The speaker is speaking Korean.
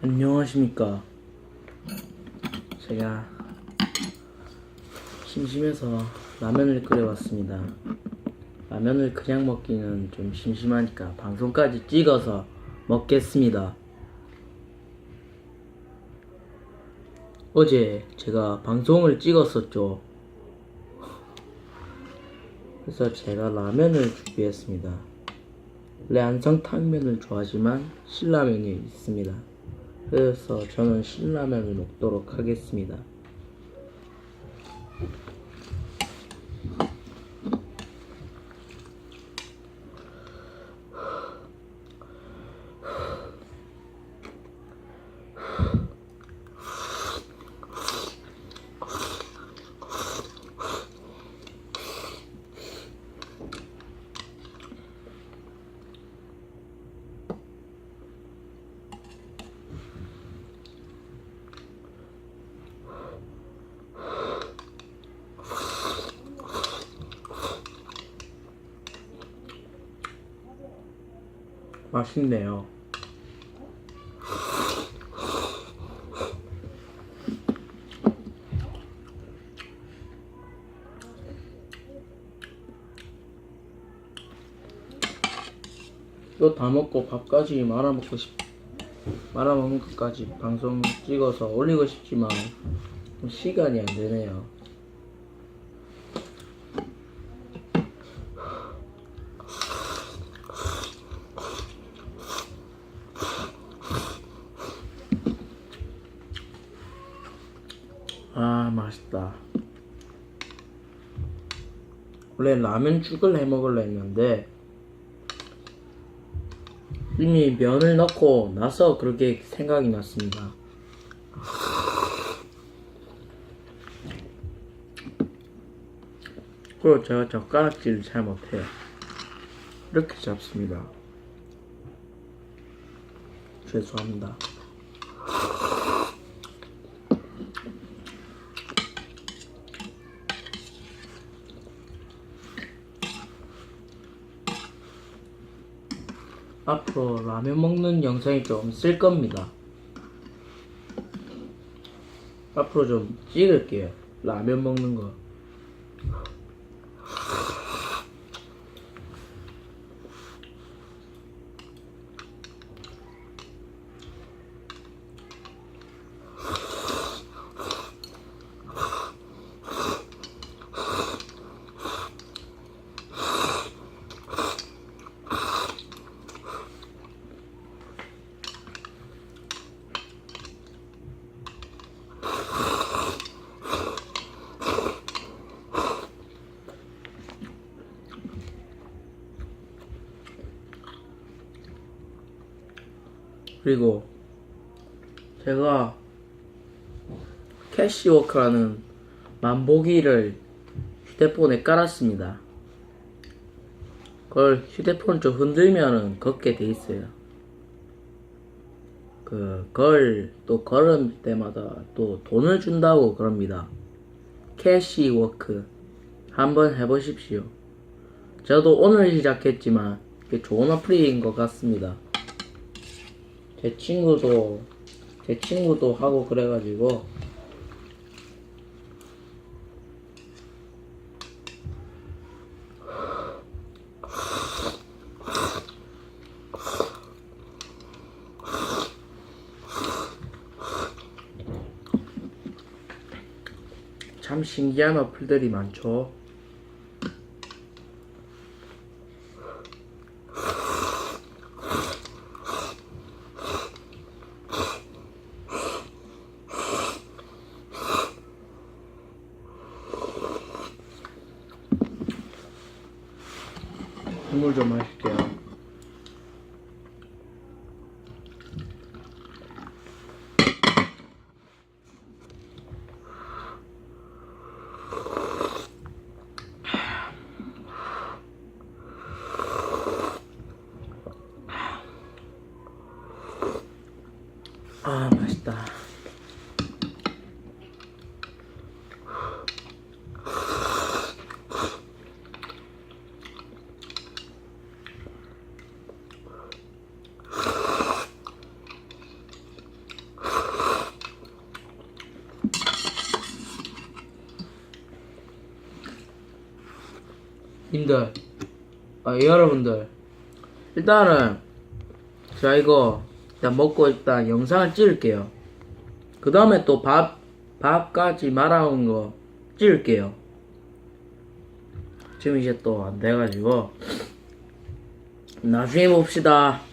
안녕하십니까. 제가 심심해서 라면을 끓여봤습니다. 라면을 그냥 먹기는 좀 심심하니까 방송까지 찍어서 먹겠습니다. 어제 제가 방송을 찍었었죠. 그래서 제가 라면을 준비했습니다. 원래 안성탕면을 좋아하지만 신라면이 있습니다. 그래서 저는 신라면을 먹도록 하겠습니다. 맛있네요. 이거 다 먹고 밥까지 말아 먹고 싶 말아 먹는 것까지 방송 찍어서 올리고 싶지만 시간이 안 되네요. 아 맛있다. 원래 라면죽을 해 먹으려 했는데 이미 면을 넣고 나서 그렇게 생각이 났습니다. 그리고 제가 젓가락질을 잘 못해요. 이렇게 잡습니다. 죄송합니다 앞으로 라면 먹는 영상이 좀쓸 겁니다. 앞으로 좀 찍을게요. 라면 먹는 거. 그리고 제가 캐시워크라는 만보기를 휴대폰에 깔았습니다. 그걸 휴대폰을 좀 흔들면은 걷게 돼 있어요. 그, 걸, 또 걸을 때마다 또 돈을 준다고 그럽니다. 캐시워크. 한번 해보십시오. 저도 오늘 시작했지만, 좋은 어플인 것 같습니다. 제 친구도 제 친구도 하고 그래가지고 참 신기한 어플들이 많죠. 국물 좀 마실게요. 아 맛있다. 님들, 아, 여러분들, 일단은, 자, 이거, 일단 먹고 일단 영상을 찍을게요. 그 다음에 또 밥, 밥까지 말아온 거 찍을게요. 지금 이제 또 안 돼가지고, 나중에 봅시다. 아,